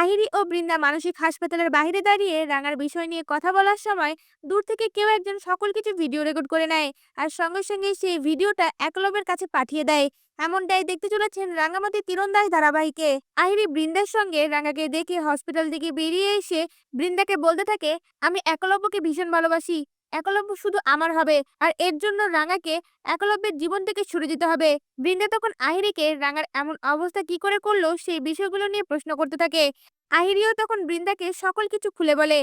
আহিরি ও বৃন্দা মানসিক হাসপাতালের বাইরে দাঁড়িয়ে রাঙার বিষয় নিয়ে কথা বলার সময় দূর থেকে কেউ একজন সকল কিছু ভিডিও রেকর্ড করে নেয় আর সঙ্গে সঙ্গে সেই ভিডিওটা একলবের কাছে পাঠিয়ে দেয়। এমনটাই দেখতে চলেছেন রাঙামাটি তীরন্দাজ ধারাবাহিকে। আহিরি বৃন্দার সঙ্গে রাঙাকে দেখে হসপিটাল থেকে বেরিয়ে এসে বৃন্দাকে বলতে থাকে, আমি একলব্যকে ভীষণ ভালোবাসি। একলব্য শুধু আমার হবে, আর এর জন্য রাঙাকে একলব্যের জীবন থেকে ছুড়ে দিতে হবে। বৃন্দা তখন আহিরিকে রাঙার এমন অবস্থা কি করে করল, সেই বিষয়গুলো নিয়ে প্রশ্ন করতে থাকে। আহিরিও তখন বৃন্দাকে সকল কিছু খুলে বলে।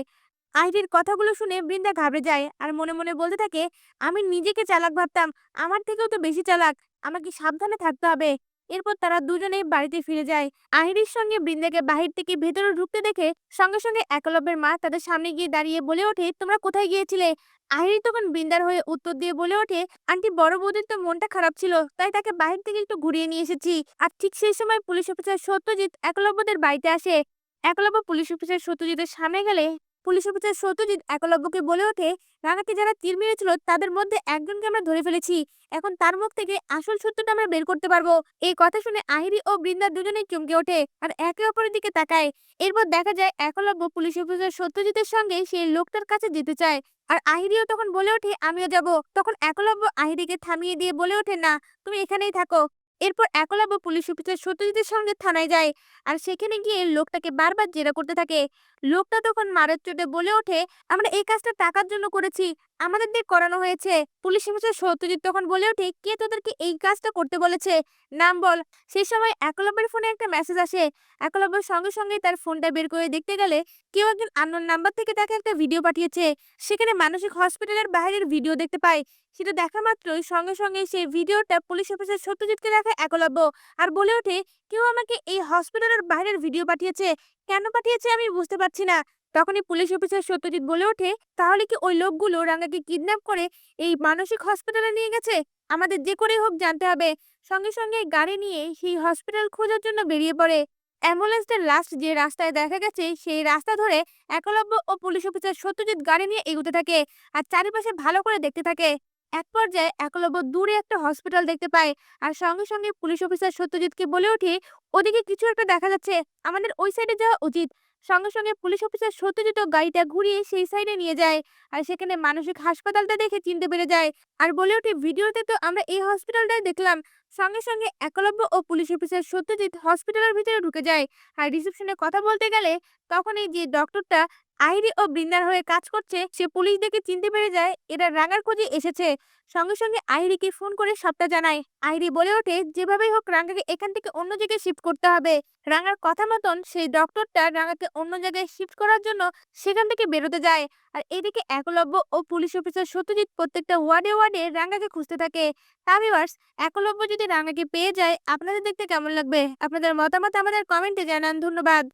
আহিরির কথাগুলো শুনে বৃন্দা ঘাবড়ে যায় আর মনে মনে বলতে থাকে, আমি নিজেকে চালাক ভাবতাম, আমার থেকেও তো বেশি চালাক, আমাকে সাবধানে থাকতে হবে। এরপর তারা দুজনেই বাড়িতে ফিরে যায়। আহিরির সঙ্গে বৃন্দাকে বাহির থেকে ভেতরে ঢুকতে দেখে সঙ্গে সঙ্গে একলব্যের মা তাদের সামনে গিয়ে দাঁড়িয়ে বলে ওঠে, তোমরা কোথায় গিয়েছিলে? আহিরি তখন বৃন্দার হয়ে উত্তর দিয়ে বলে ওঠে, আন্টি, বড় বৌদির তো মনটা খারাপ ছিল, তাই তাকে বাহির থেকে একটু ঘুরিয়ে নিয়ে এসেছি। আর ঠিক সেই সময় পুলিশ অফিসার সত্যজিৎ একলব্যদের বাড়িতে আসে। একলব্য পুলিশ অফিসার সত্যজিতের সামনে গেলে পুলিশ অফিসার সত্যজিৎ একলব্যকে বলে ওঠে রাঙাকে যারা তীর মেরেছিল তাদের মধ্যে একজনকে আমরা ধরে ফেলেছি। এখন তার মুখ থেকে আসল সত্যটা আমরা বের করতে পারব। এই কথা শুনে আহিরি ও বৃন্দা দুজনেই চমকে ওঠে আর একে অপরের দিকে তাকায়। এরপর দেখা যায় একলব্য পুলিশ অফিসার সত্যজিতের সঙ্গে সেই লোকটার কাছে যেতে চায় আর আহিরিও তখন বলে ওঠে, আমিও যাব। তখন একলব্য আহিরিকে থামিয়ে দিয়ে বলে ওঠে, না, তুমি এখানেই থাকো। এরপর একলব্য পুলিশ অফিসার সত্যজিতের সঙ্গে থানায় যায়। আর সেখানে গিয়ে লোকটাকে বারবার জেরা করতে থাকে। লোকটা তখন মারের চোটে বলে ওঠে, আমরা এই কাজটা টাকার জন্য করেছি, আমাদের দিয়ে করানো হয়েছে। পুলিশ অফিসার সত্যজিৎ তখন বলে ওঠে, কে তোদেরকে এই কাজটা করতে বলেছে? নাম বল। সেই সময় একলব্যের ফোনে একটা মেসেজ আসে। একলব্য সঙ্গে সঙ্গে তার ফোনটা বের করে দেখতে গেলে কেউ একজন আননোন নাম্বার থেকে তাকে একটা ভিডিও পাঠিয়েছে। সেখানে মানসিক হসপিটালের বাইরের ভিডিও দেখতে পায়। সেটা দেখা মাত্রই সঙ্গে সঙ্গে সেই ভিডিওটা পুলিশ অফিসার সত্যজিৎকে দেখা একলব্য। আর বলে ওঠে, কেউ আমাকে এই হসপিটালের বাইরের ভিডিও পাঠিয়েছে। কেন পাঠিয়েছে আমি বুঝতে পারছি না। তখনই পুলিশ অফিসার সত্যজিৎ বলে ওঠে, তাহলে কি ওই লোকগুলো রাঙ্গাকে কিডন্যাপ করে এই মানসিক হসপিটালে নিয়ে গেছে? আমাদের যে করেই হোক জানতে হবে। সঙ্গে সঙ্গে গাড়ি নিয়ে সেই হসপিটাল খোঁজার জন্য বেরিয়ে পড়ে। অ্যাম্বুলেন্সটার লাস্ট যে রাস্তায় দেখা গেছে, সেই রাস্তা ধরে একলব্য ও পুলিশ অফিসার সত্যজিৎ গাড়ি নিয়ে এগুতে থাকে। আর চারিপাশে ভালো করে দেখতে থাকে। এক পর্যায়ে একলব্য দূরে একটা হসপিটাল দেখতে পায় আর সঙ্গে সঙ্গে পুলিশ অফিসার সত্যজিৎকে বলে ওঠে, ওদিকে কিছু একটা দেখা যাচ্ছে, আমাদের ওই সাইডে যাওয়া উচিত। সঙ্গে সঙ্গে পুলিশ অফিসার সত্যজিৎ গাড়িটা ঘুরিয়ে সেই সাইডে নিয়ে যায়। আর সেখানে মানসিক হাসপাতালটা দেখে চিনতে পেরে যায়। আর বলে ওঠে, ভিডিওতে তো আমরা এই হসপিটালটাই দেখলাম। সঙ্গে সঙ্গে একলব্য ও পুলিশ অফিসার সত্যজিৎ হসপিটালের ভিতরে ঢুকে যায়। আর রিসেপশনে কথা বলতে গেলে তখনই যে ডক্টরটা আইরি ও বৃন্দার হয়ে কাজ করছে, সে পুলিশ দেখে চিনতে পেরে যায়, এরা রাঙার খোঁজে এসেছে। সঙ্গে সঙ্গে আইরিকে ফোন করে সবটা জানায়। আইরি বলে ওঠে, যেভাবেই হোক রাঙাকে এখান থেকে অন্য জায়গায় শিফট করতে হবে। রাঙার কথা মতন সেই ডক্টরটা রাঙাকে অন্য জায়গায় শিফট করার জন্য সেখান থেকে বেরোতে যায়। আর এদিকে একলব্য ও পুলিশ অফিসার সত্যজিৎ প্রত্যেকটা ওয়ার্ডে ওয়ার্ডে রাঙ্গাকে খুঁজতে থাকে। তা ভিউয়ার্স, একলব্য যদি রাঙ্গাকে পেয়ে যায়, আপনাদের দেখতে কেমন লাগবে? আপনাদের মতামত আমাদের কমেন্টে জানান। ধন্যবাদ।